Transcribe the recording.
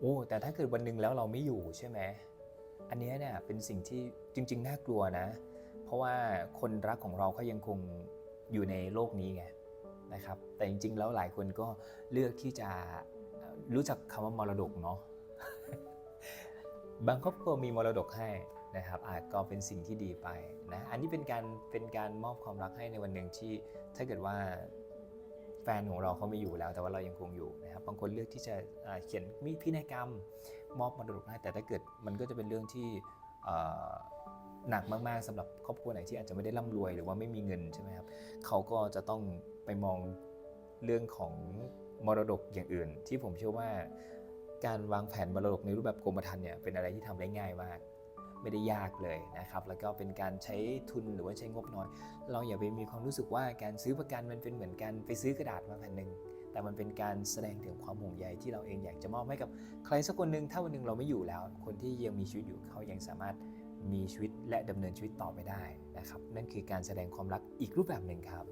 โอ้แต่ถ้าเกิดวันหนึ่งแล้วเราไม่อยู่ใช่ไหมอันนี้เนี่ยเป็นสิ่งที่จริง ๆ น่ากลัวนะ เพราะว่าคนรักของเราเขายังคงอยู่ในโลกนี้ไงนะครับ แต่จริง ๆ แล้วหลายคนก็เลือกที่จะรู้จักคำว่ามรดกเนาะบางครอบครัวมีมรดกให้นะครับอาจก็เป็นสิ่งที่ดีไปนะอันนี้เป็นการเป็นการมอบความรักให้ในวันหนึ่งที่ถ้าเกิดว่า ฟนของเราเขาไม่อยู่แล้ว แต่ว่าเรายังคงอยู่นะครับบางคนเลือกที่จะเขียนมีพินัยกรรมมอบมรดกให้แต่ถ้าเกิดมันก็จะเป็นเรื่องที่หนักมากๆสำหรับครอบครัวไหนที่อาจจะไม่ได้ร่ำรวยหรือว่าไม่มีเงินใช่ไหมครับเขาก็จะต้องไปมองเรื่องของมรดกอย่างอื่น ที่ผมเชื่อว่าการวางแผนมรดกในรูปแบบกรมธรรม์เนี่ยเป็นอะไรที่ทำได้ง่ายมาก ไม่ได้ยากเลยนะครับ แล้วก็เป็นการใช้ทุนหรือว่าใช้งบน้อย เราอย่าไปมีความรู้สึกว่าการซื้อประกันมันเป็นเหมือนการไปซื้อกระดาษมาแผ่นหนึ่งแต่มันเป็นการแสดงถึงความห่วงใยที่เราเองอยากจะมอบให้กับใครสักคนหนึ่งถ้าวันหนึ่งเราไม่อยู่แล้ว คนที่ยังมีชีวิตอยู่เขายังสามารถมีชีวิตและดำเนินชีวิตต่อไปได้นะครับ นั่นคือการแสดงความรักอีกรูปแบบหนึ่งครับ